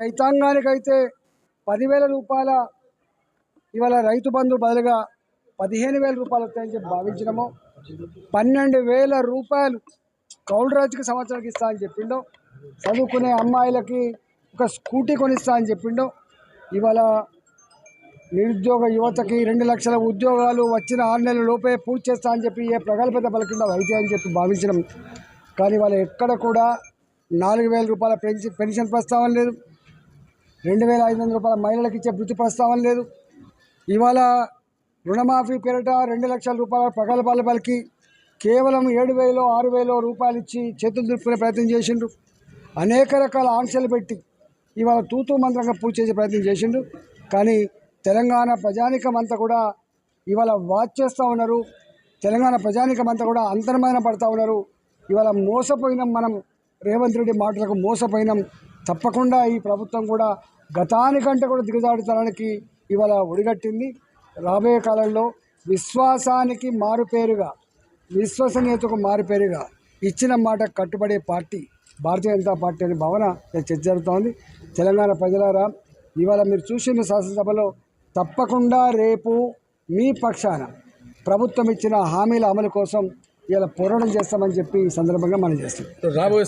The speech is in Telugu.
రైతాంగానికైతే పదివేల రూపాయల ఇవాళ రైతు బంధు బదులుగా పదిహేను వేల రూపాయలు వస్తాయని చెప్పి భావించినాము. పన్నెండు వేల రూపాయలు కౌలు రాజుకి సంవత్సరానికి ఇస్తా అని చెప్పిండు. చదువుకునే అమ్మాయిలకి ఒక స్కూటీ కొనిస్తా అని చెప్పిండు. ఇవాళ నిరుద్యోగ యువతకి రెండు లక్షల ఉద్యోగాలు వచ్చిన ఆరు నెలల లోపే పూర్తి చేస్తా అని చెప్పి ఏ ప్రగల్భత పలికిందో అయితే అని చెప్పి భావించడం కానీ వాళ్ళు ఎక్కడ కూడా నాలుగు వేల రూపాయల పెన్షన్ పెన్షన్ ప్రస్తావన లేదు. రెండు వేల ఐదు వందల రూపాయల మహిళలకు ఇచ్చే వృత్తి ప్రస్తావన లేదు. ఇవాళ రుణమాఫీ పేరిట రెండు లక్షల రూపాయల ప్రగల్భాల పలికి కేవలం ఏడు వేలు ఆరు వేలు రూపాయలు ఇచ్చి చేతులు దులుపుకునే ప్రయత్నం చేసిండు అనేక రకాల ఆంక్షలు పెట్టి ఇవాళ తూతూ మంత్రంగా పూజ చేసే ప్రయత్నం చేసిండు కానీ తెలంగాణ ప్రజానికం అంతా కూడా ఇవాళ వాచ్ చేస్తూ ఉన్నారు. తెలంగాణ ప్రజానికం అంతా కూడా అంతర్మైన పడతా ఉన్నారు. ఇవాళ మోసపోయినాం మనం. రేవంత్ రెడ్డి మాటలకు మోసపోయినాం. తప్పకుండా ఈ ప్రభుత్వం కూడా గతానికంటే కూడా దిగజాడుతనానికి ఇవాళ ఒడిగట్టింది. రాబోయే కాలంలో విశ్వాసానికి మారుపేరుగా విశ్వసనీయతకు మారుపేరుగా ఇచ్చిన మాట కట్టుబడే పార్టీ భారతీయ జనతా పార్టీ అనే భావన చర్చ జరుగుతోంది. తెలంగాణ ప్రజలారా ఇవాళ మీరు చూసిన శాసనసభలో తప్పకుండా రేపు మీ పక్షాన ప్రభుత్వం ఇచ్చిన హామీల అమలు కోసం ఇలా పోరాటం చేస్తామని చెప్పి ఈ సందర్భంగా మనం చేస్తాం రాబోయే